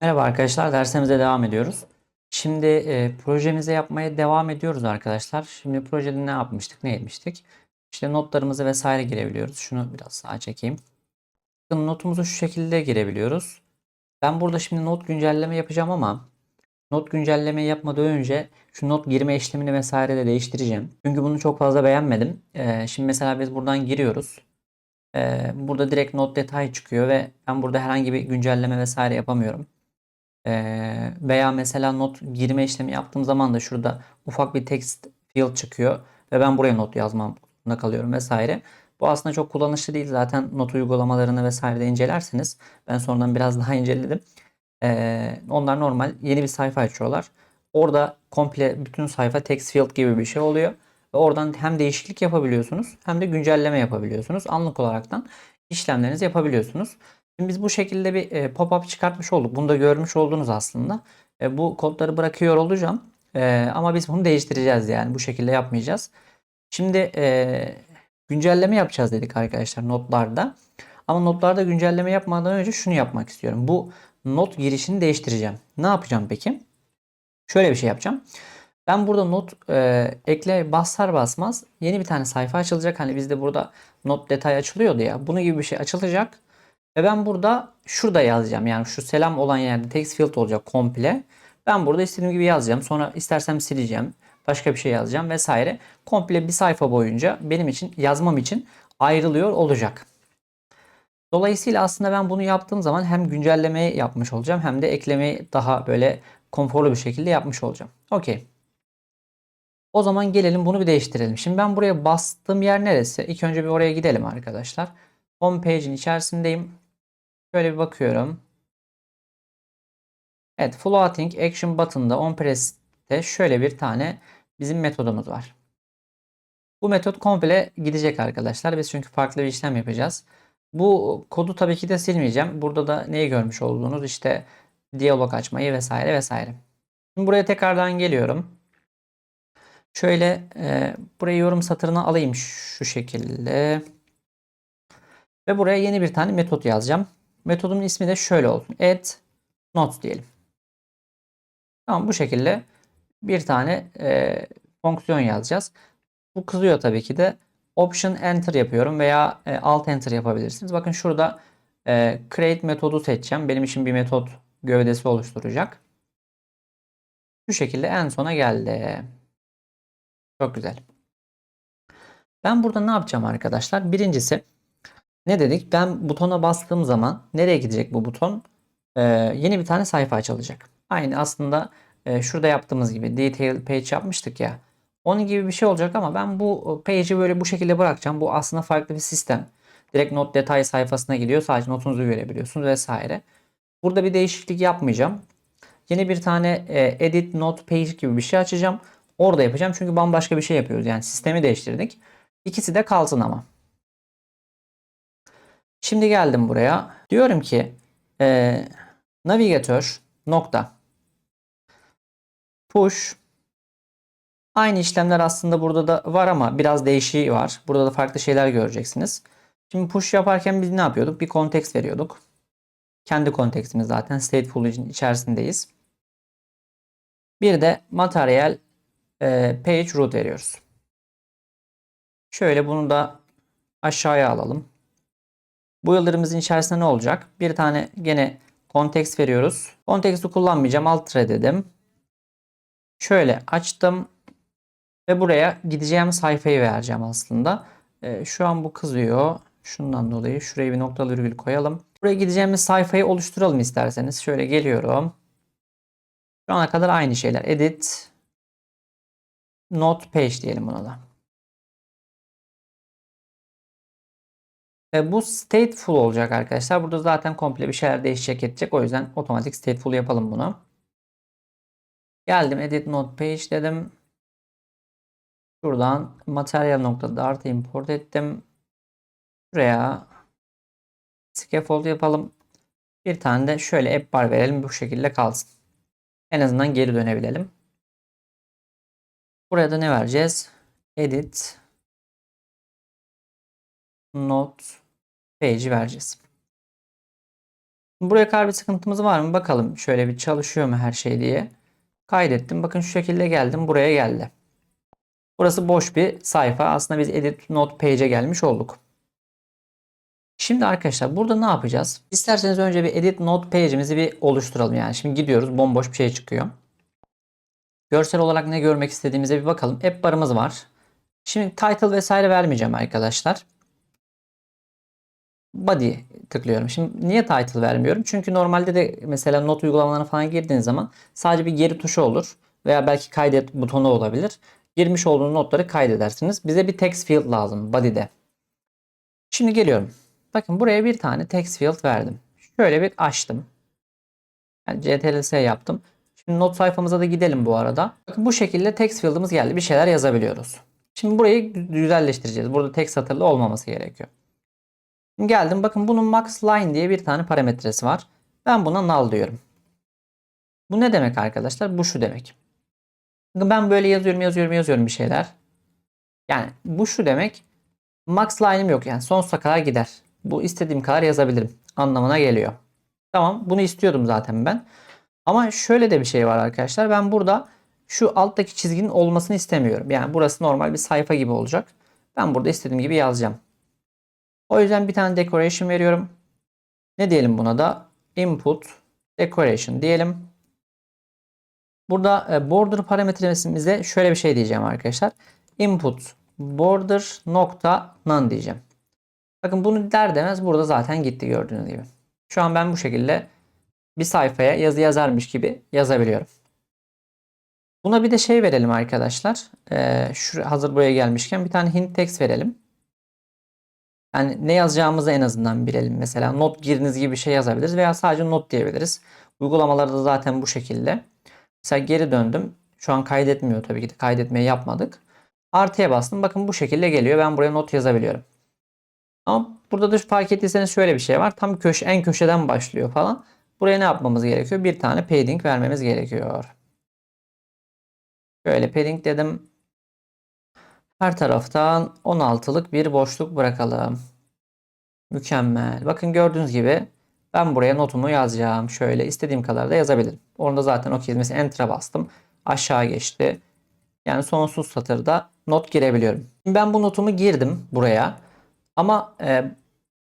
Merhaba arkadaşlar, dersimize devam ediyoruz. Şimdi e, projemize yapmaya devam ediyoruz arkadaşlar. Şimdi projede ne yapmıştık, ne etmiştik? İşte notlarımızı vesaire girebiliyoruz. Şunu biraz sağa çekeyim. Bakın notumuzu şu şekilde girebiliyoruz. Ben burada şimdi not güncelleme yapacağım ama not güncelleme yapmadan önce şu not girme işlemini vesaire de değiştireceğim. Çünkü bunu çok fazla beğenmedim. E, şimdi mesela biz buradan giriyoruz. E, burada direkt not detay çıkıyor ve ben burada herhangi bir güncelleme vesaire yapamıyorum. Ee, veya mesela not girme işlemi yaptığım zaman da şurada ufak bir text field çıkıyor ve ben buraya not yazmam zorunda kalıyorum vesaire. Bu aslında çok kullanışlı değil. Zaten not uygulamalarını vesaire de incelerseniz ben sonradan biraz daha inceledim. Ee, onlar normal yeni bir sayfa açıyorlar. Orada komple bütün sayfa text field gibi bir şey oluyor. Ve oradan hem değişiklik yapabiliyorsunuz hem de güncelleme yapabiliyorsunuz. Anlık olaraktan işlemlerinizi yapabiliyorsunuz. Biz bu şekilde bir e, pop-up çıkartmış olduk. Bunu da görmüş oldunuz aslında. E, bu kodları bırakıyor olacağım. E, ama biz bunu değiştireceğiz yani. Bu şekilde yapmayacağız. Şimdi güncelleme yapacağız dedik arkadaşlar notlarda. Ama notlarda güncelleme yapmadan önce şunu yapmak istiyorum. Bu not girişini değiştireceğim. Ne yapacağım peki? Şöyle bir şey yapacağım. Ben burada not e, ekle basar basmaz yeni bir tane sayfa açılacak. Hani bizde burada not detay açılıyordu ya. Bunun gibi bir şey açılacak. Ve ben burada şurada yazacağım. Yani şu selam olan yerde text field olacak komple. Ben burada istediğim gibi yazacağım. Sonra istersem sileceğim. Başka bir şey yazacağım vesaire. Komple bir sayfa boyunca benim için yazmam için ayrılıyor olacak. Dolayısıyla aslında ben bunu yaptığım zaman hem güncellemeyi yapmış olacağım hem de eklemeyi daha böyle konforlu bir şekilde yapmış olacağım. Okey. O zaman gelelim bunu bir değiştirelim. Şimdi ben buraya bastığım yer neresi? İlk önce bir oraya gidelim arkadaşlar. Home page'in içerisindeyim. Şöyle bir bakıyorum. Evet, floating action button'da on press'te şöyle bir tane bizim metodumuz var. Bu metot komple gidecek arkadaşlar. Biz çünkü farklı bir işlem yapacağız. Bu kodu tabii ki de silmeyeceğim. Burada da neyi görmüş olduğunuz işte diyalog açmayı vesaire vesaire. Şimdi buraya tekrardan geliyorum. Şöyle e, buraya yorum satırını alayım şu şekilde. Ve buraya yeni bir tane metot yazacağım. Metodumun ismi de şöyle olsun. Add notes diyelim. Tamam bu şekilde bir tane e, fonksiyon yazacağız. Bu kızıyor tabii ki de. Option Enter yapıyorum veya e, Alt Enter yapabilirsiniz. Bakın şurada e, Create metodu seçeceğim. Benim için bir metot gövdesi oluşturacak. Şu şekilde en sona geldi. Çok güzel. Ben burada ne yapacağım arkadaşlar? Birincisi ne dedik? Ben butona bastığım zaman nereye gidecek bu buton? Ee, yeni bir tane sayfa açılacak. Aynı aslında e, şurada yaptığımız gibi detail page yapmıştık ya. Onun gibi bir şey olacak ama ben bu page'i böyle bu şekilde bırakacağım. Bu aslında farklı bir sistem. Direkt not detay sayfasına gidiyor. Sadece notunuzu görebiliyorsunuz vesaire. Burada bir değişiklik yapmayacağım. Yeni bir tane e, edit note page gibi bir şey açacağım. Orada yapacağım çünkü bambaşka bir şey yapıyoruz. Yani sistemi değiştirdik. İkisi de kalsın ama. Şimdi geldim buraya. Diyorum ki e, navigatör nokta push aynı işlemler aslında burada da var ama biraz değişiği var. Burada da farklı şeyler göreceksiniz. Şimdi push yaparken biz ne yapıyorduk? Bir kontekst veriyorduk. Kendi kontekstimiz zaten stateful'un içerisindeyiz. Bir de materyal e, page root veriyoruz. Şöyle bunu da aşağıya alalım. Bu yıldırımımızın içerisinde ne olacak? Bir tane gene kontekst veriyoruz. Konteksti kullanmayacağım. Alt thread dedim. Şöyle açtım. Ve buraya gideceğim sayfayı vereceğim aslında. Ee, şu an bu kızıyor. Şundan dolayı şuraya bir noktalı virgül koyalım. Buraya gideceğimiz sayfayı oluşturalım isterseniz. Şöyle geliyorum. Şu ana kadar aynı şeyler. Edit. Not page diyelim buna da. E, bu stateful olacak arkadaşlar. Burada zaten komple bir şeyler değişecek edecek. O yüzden otomatik stateful yapalım bunu. Geldim edit node page dedim. Şuradan materyal nokta dart import ettim. Şuraya scaffold yapalım. Bir tane de şöyle app bar verelim. Bu şekilde kalsın. En azından geri dönebilelim. Buraya da ne vereceğiz? Edit not page'i vereceğiz. Buraya kadar bir sıkıntımız var mı? Bakalım şöyle bir çalışıyor mu her şey diye. Kaydettim. Bakın şu şekilde geldim. Buraya geldi. Burası boş bir sayfa. Aslında biz edit note page'e gelmiş olduk. Şimdi arkadaşlar burada ne yapacağız? İsterseniz önce bir edit note page'imizi bir oluşturalım yani. Şimdi gidiyoruz bomboş bir şey çıkıyor. Görsel olarak ne görmek istediğimize bir bakalım. App barımız var. Şimdi title vesaire vermeyeceğim arkadaşlar. Body tıklıyorum. Şimdi niye title vermiyorum? Çünkü normalde de mesela not uygulamalarına falan girdiğiniz zaman sadece bir geri tuşu olur. Veya belki kaydet butonu olabilir. Girmiş olduğunuz notları kaydedersiniz. Bize bir text field lazım body'de. Şimdi geliyorum. Bakın buraya bir tane text field verdim. Şöyle bir açtım. Yani CTRL-S yaptım. Şimdi not sayfamıza da gidelim bu arada. Bakın bu şekilde text field'ımız geldi. Bir şeyler yazabiliyoruz. Şimdi burayı güzelleştireceğiz. Burada tek satırlı olmaması gerekiyor. Geldim. Bakın bunun max line diye bir tane parametresi var. Ben buna null diyorum. Bu ne demek arkadaşlar? Bu şu demek. Ben böyle yazıyorum, yazıyorum, yazıyorum bir şeyler. Yani bu şu demek. Max line'im yok yani sonsuza kadar gider. Bu istediğim kadar yazabilirim anlamına geliyor. Tamam bunu istiyordum zaten ben. Ama şöyle de bir şey var arkadaşlar. Ben burada şu alttaki çizginin olmasını istemiyorum. Yani burası normal bir sayfa gibi olacak. Ben burada istediğim gibi yazacağım. O yüzden bir tane decoration veriyorum. Ne diyelim buna da? Input decoration diyelim. Burada e, border parametremizde şöyle bir şey diyeceğim arkadaşlar. Input border nokta none diyeceğim. Bakın bunu der demez burada zaten gitti gördüğünüz gibi. Şu an ben bu şekilde bir sayfaya yazı yazarmış gibi yazabiliyorum. Buna bir de şey verelim arkadaşlar. Ee, şu hazır buraya gelmişken bir tane hint text verelim. Yani ne yazacağımızı en azından bilelim. Mesela not giriniz gibi bir şey yazabiliriz veya sadece not diyebiliriz. Uygulamalarda zaten bu şekilde. Mesela geri döndüm. Şu an kaydetmiyor tabii ki de kaydetmeyi yapmadık. Artıya bastım. Bakın bu şekilde geliyor. Ben buraya not yazabiliyorum. Ama burada da fark ettiyseniz şöyle bir şey var. Tam köşe en köşeden başlıyor falan. Buraya ne yapmamız gerekiyor? Bir tane padding vermemiz gerekiyor. Şöyle padding dedim. Her taraftan 16'lık bir boşluk bırakalım. Mükemmel. Bakın gördüğünüz gibi ben buraya notumu yazacağım. Şöyle istediğim kadar da yazabilirim. Orada zaten okey. Mesela enter'a bastım. Aşağı geçti. Yani sonsuz satırda not girebiliyorum. Ben bu notumu girdim buraya. Ama e,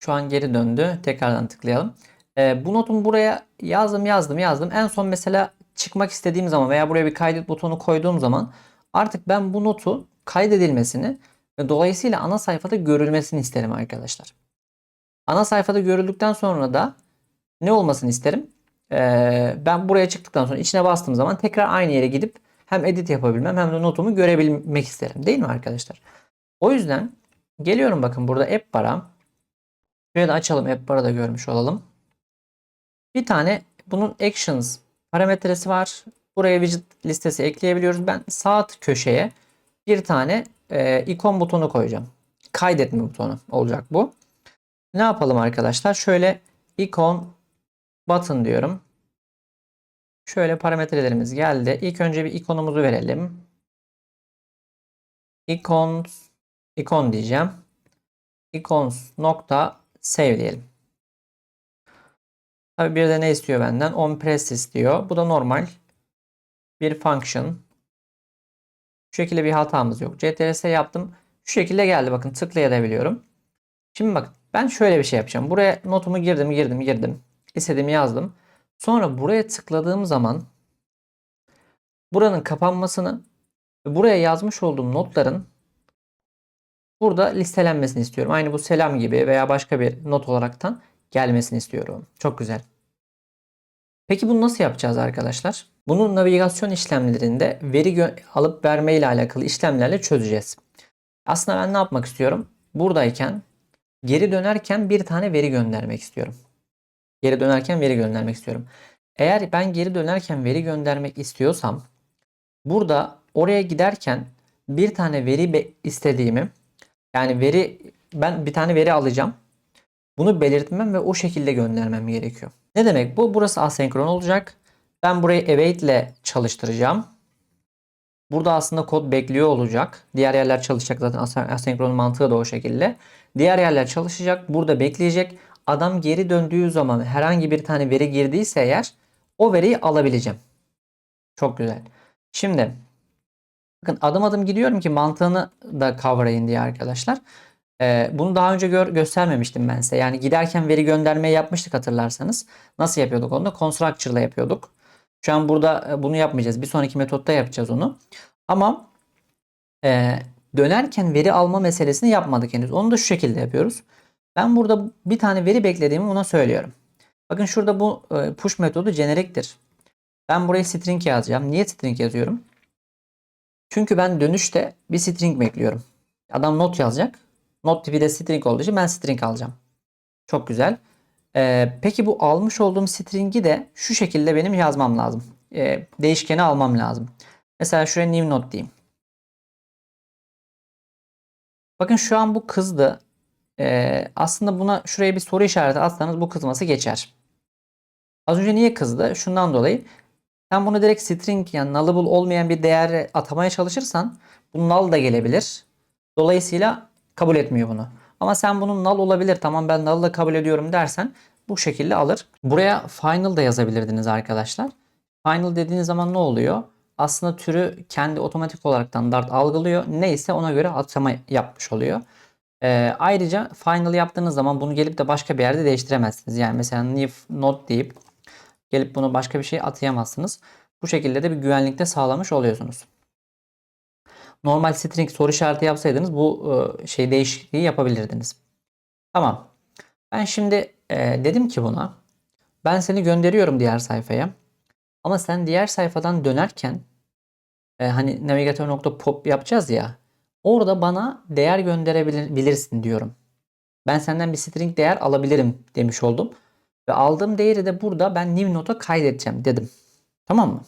şu an geri döndü. Tekrardan tıklayalım. E, bu notumu buraya yazdım yazdım yazdım. En son mesela çıkmak istediğim zaman veya buraya bir kaydet butonu koyduğum zaman artık ben bu notu kaydedilmesini ve dolayısıyla ana sayfada görülmesini isterim arkadaşlar. Ana sayfada görüldükten sonra da ne olmasını isterim? Ee, ben buraya çıktıktan sonra içine bastığım zaman tekrar aynı yere gidip hem edit yapabilmem hem de notumu görebilmek isterim. Değil mi arkadaşlar? O yüzden geliyorum bakın burada app bara. Şöyle açalım app bara da görmüş olalım. Bir tane bunun actions parametresi var. Buraya widget listesi ekleyebiliyoruz. Ben sağ köşeye bir tane e, ikon butonu koyacağım. Kaydetme butonu olacak bu. Ne yapalım arkadaşlar? Şöyle ikon button diyorum. Şöyle parametrelerimiz geldi. İlk önce bir ikonumuzu verelim. Icons ikon diyeceğim. Icons nokta save diyelim. Tabi bir de ne istiyor benden? On press istiyor. Bu da normal bir function. Şu şekilde bir hatamız yok. CTRS yaptım. Şu şekilde geldi. Bakın tıklayabiliyorum. Şimdi bakın ben şöyle bir şey yapacağım. Buraya notumu girdim, girdim, girdim. İstediğimi yazdım. Sonra buraya tıkladığım zaman buranın kapanmasını ve buraya yazmış olduğum notların burada listelenmesini istiyorum. Aynı bu selam gibi veya başka bir not olaraktan gelmesini istiyorum. Çok güzel. Peki bunu nasıl yapacağız arkadaşlar? Bunu navigasyon işlemlerinde veri alıp verme ile alakalı işlemlerle çözeceğiz. Aslında ben ne yapmak istiyorum? Buradayken geri dönerken bir tane veri göndermek istiyorum. Geri dönerken veri göndermek istiyorum. Eğer ben geri dönerken veri göndermek istiyorsam burada oraya giderken bir tane veri istediğimi yani veri ben bir tane veri alacağım. Bunu belirtmem ve o şekilde göndermem gerekiyor. Ne demek bu? Burası asenkron olacak. Ben burayı await ile çalıştıracağım. Burada aslında kod bekliyor olacak. Diğer yerler çalışacak zaten asenkron mantığı da o şekilde. Diğer yerler çalışacak. Burada bekleyecek. adam geri döndüğü zaman herhangi bir tane veri girdiyse eğer o veriyi alabileceğim. Çok güzel. Şimdi bakın adım adım gidiyorum ki mantığını da kavrayın diye arkadaşlar. Ee, bunu daha önce gör, göstermemiştim ben size. Yani giderken veri göndermeyi yapmıştık hatırlarsanız. Nasıl yapıyorduk onu da? Constructor'la yapıyorduk. Şu an burada e, bunu yapmayacağız. Bir sonraki metotta yapacağız onu. Ama e, dönerken veri alma meselesini yapmadık henüz. Onu da şu şekilde yapıyoruz. Ben burada bir tane veri beklediğimi ona söylüyorum. Bakın şurada bu e, push metodu jeneriktir. Ben buraya string yazacağım. Niye string yazıyorum? Çünkü ben dönüşte bir string bekliyorum. Adam not yazacak. Not tipi de string olduğu için ben string alacağım. Çok güzel. Ee, peki bu almış olduğum string'i de şu şekilde benim yazmam lazım. Ee, değişkeni almam lazım. Mesela şuraya new note diyeyim. Bakın şu an bu kızdı. Ee, aslında buna şuraya bir soru işareti atsanız bu kızması geçer. Az önce niye kızdı? Şundan dolayı sen bunu direkt string yani nullable olmayan bir değer atamaya çalışırsan bu null da gelebilir. Dolayısıyla kabul etmiyor bunu. Ama sen bunun null olabilir tamam ben null da kabul ediyorum dersen bu şekilde alır. Buraya final da yazabilirdiniz arkadaşlar. Final dediğiniz zaman ne oluyor? Aslında türü kendi otomatik olaraktan Dart algılıyor. Neyse ona göre atama yapmış oluyor. Ee, ayrıca final yaptığınız zaman bunu gelip de başka bir yerde değiştiremezsiniz. Yani mesela new not deyip gelip bunu başka bir şey atayamazsınız. Bu şekilde de bir güvenlikte sağlamış oluyorsunuz. Normal string soru işareti yapsaydınız bu e, şey değişikliği yapabilirdiniz. Tamam. Ben şimdi e, dedim ki buna ben seni gönderiyorum diğer sayfaya. Ama sen diğer sayfadan dönerken e, hani navigatör.pop yapacağız ya orada bana değer gönderebilirsin diyorum. Ben senden bir string değer alabilirim demiş oldum. Ve aldığım değeri de burada ben new note'a kaydedeceğim dedim. Tamam mı?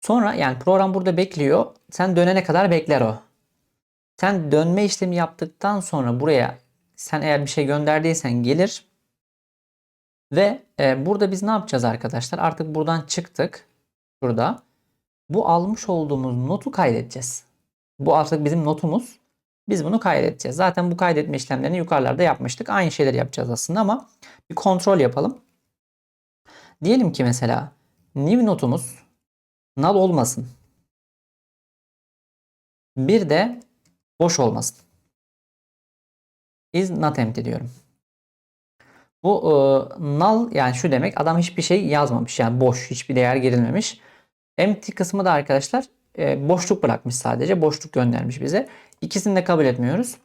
Sonra yani program burada bekliyor. Sen dönene kadar bekler o. Sen dönme işlemi yaptıktan sonra buraya sen eğer bir şey gönderdiysen gelir. Ve e, burada biz ne yapacağız arkadaşlar? Artık buradan çıktık. Burada. Bu almış olduğumuz notu kaydedeceğiz. Bu artık bizim notumuz. Biz bunu kaydedeceğiz. Zaten bu kaydetme işlemlerini yukarılarda yapmıştık. Aynı şeyleri yapacağız aslında ama bir kontrol yapalım. Diyelim ki mesela new notumuz null olmasın. Bir de boş olmasın. Is not empty diyorum. Bu e, null yani şu demek adam hiçbir şey yazmamış. Yani boş hiçbir değer girilmemiş. Empty kısmı da arkadaşlar e, boşluk bırakmış sadece. Boşluk göndermiş bize. İkisini de kabul etmiyoruz.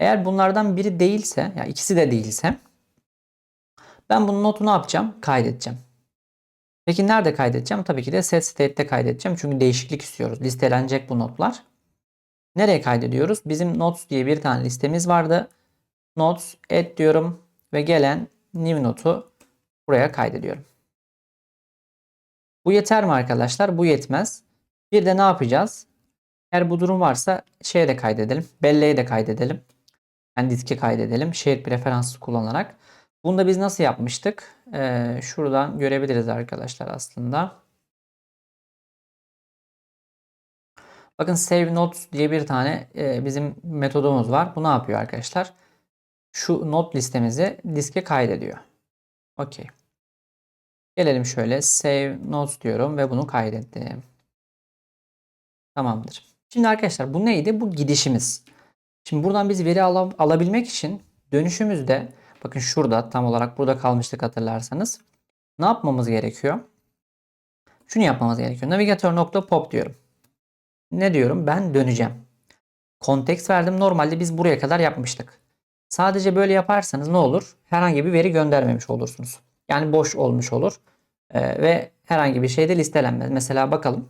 Eğer bunlardan biri değilse, yani ikisi de değilse ben bunun notu ne yapacağım? Kaydedeceğim. Peki nerede kaydedeceğim? Tabii ki de set state'te kaydedeceğim. Çünkü değişiklik istiyoruz. Listelenecek bu notlar. Nereye kaydediyoruz? Bizim notes diye bir tane listemiz vardı. Notes add diyorum ve gelen new notu buraya kaydediyorum. Bu yeter mi arkadaşlar? Bu yetmez. Bir de ne yapacağız? Eğer bu durum varsa şeye de kaydedelim. Belleğe de kaydedelim. Yani diske kaydedelim. Shared preferans kullanarak. Bunu da biz nasıl yapmıştık? Ee, şuradan görebiliriz arkadaşlar aslında. Bakın save notes diye bir tane e, bizim metodumuz var. Bu ne yapıyor arkadaşlar? Şu not listemizi diske kaydediyor. Okey. Gelelim şöyle save notes diyorum ve bunu kaydettim. Tamamdır. Şimdi arkadaşlar bu neydi? Bu gidişimiz. Şimdi buradan biz veri al alabilmek için dönüşümüzde bakın şurada tam olarak burada kalmıştık hatırlarsanız. Ne yapmamız gerekiyor? Şunu yapmamız gerekiyor. Navigatör.pop diyorum. Ne diyorum? Ben döneceğim. Konteks verdim. Normalde biz buraya kadar yapmıştık. Sadece böyle yaparsanız ne olur? Herhangi bir veri göndermemiş olursunuz. Yani boş olmuş olur. Ee, ve herhangi bir şey de listelenmez. Mesela bakalım.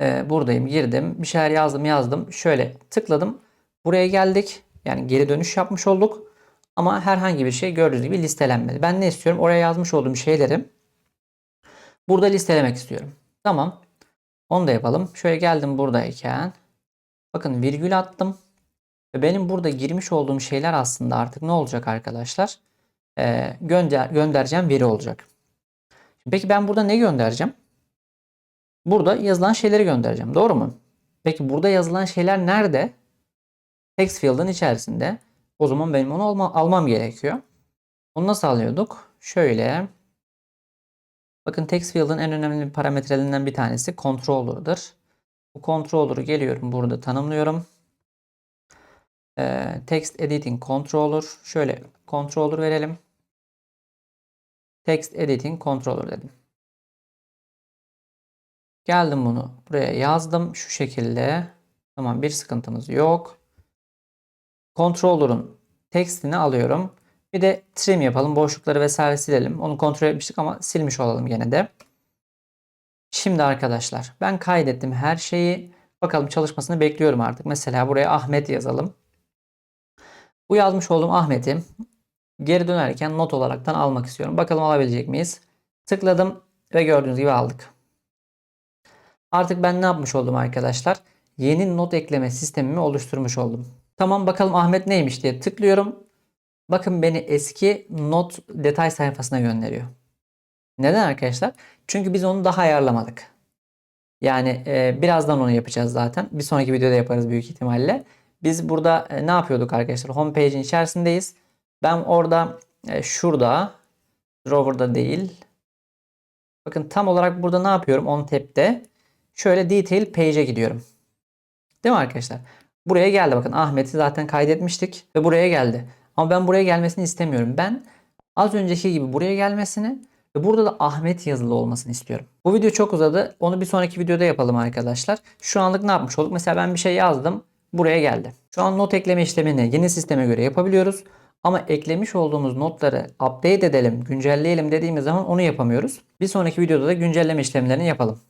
Ee, buradayım girdim. Bir şeyler yazdım yazdım. Şöyle tıkladım. Buraya geldik. Yani geri dönüş yapmış olduk. Ama herhangi bir şey gördüğünüz gibi listelenmedi. Ben ne istiyorum? Oraya yazmış olduğum şeyleri burada listelemek istiyorum. Tamam. Onu da yapalım. Şöyle geldim buradayken. Bakın virgül attım. Ve benim burada girmiş olduğum şeyler aslında artık ne olacak arkadaşlar? Ee, gönder göndereceğim veri olacak. Peki ben burada ne göndereceğim? Burada yazılan şeyleri göndereceğim. Doğru mu? Peki burada yazılan şeyler nerede? Text field'ın içerisinde. O zaman benim onu alma- almam gerekiyor. Onu nasıl alıyorduk? Şöyle. Bakın text field'ın en önemli parametrelerinden bir tanesi controller'dır. Bu controller'ı geliyorum burada tanımlıyorum. Ee, text editing controller. Şöyle controller verelim. Text editing controller dedim. Geldim bunu buraya yazdım şu şekilde. Tamam bir sıkıntımız yok. Controller'ın textini alıyorum. Bir de trim yapalım. Boşlukları vesaire silelim. Onu kontrol etmiştik ama silmiş olalım gene de. Şimdi arkadaşlar ben kaydettim her şeyi. Bakalım çalışmasını bekliyorum artık. Mesela buraya Ahmet yazalım. Bu yazmış olduğum Ahmet'i geri dönerken not olaraktan almak istiyorum. Bakalım alabilecek miyiz? Tıkladım ve gördüğünüz gibi aldık. Artık ben ne yapmış oldum arkadaşlar? Yeni not ekleme sistemimi oluşturmuş oldum. Tamam bakalım Ahmet neymiş diye tıklıyorum. Bakın beni eski not detay sayfasına gönderiyor. Neden arkadaşlar? Çünkü biz onu daha ayarlamadık. Yani e, birazdan onu yapacağız zaten. Bir sonraki videoda yaparız büyük ihtimalle. Biz burada e, ne yapıyorduk arkadaşlar? Homepage'in içerisindeyiz. Ben orada e, şurada Drover'da değil. Bakın tam olarak burada ne yapıyorum? On tab'de. Şöyle detail page'e gidiyorum. Değil mi arkadaşlar? Buraya geldi bakın Ahmet'i zaten kaydetmiştik ve buraya geldi. Ama ben buraya gelmesini istemiyorum. Ben az önceki gibi buraya gelmesini ve burada da Ahmet yazılı olmasını istiyorum. Bu video çok uzadı. Onu bir sonraki videoda yapalım arkadaşlar. Şu anlık ne yapmış olduk? Mesela ben bir şey yazdım. Buraya geldi. Şu an not ekleme işlemini yeni sisteme göre yapabiliyoruz. Ama eklemiş olduğumuz notları update edelim, güncelleyelim dediğimiz zaman onu yapamıyoruz. Bir sonraki videoda da güncelleme işlemlerini yapalım.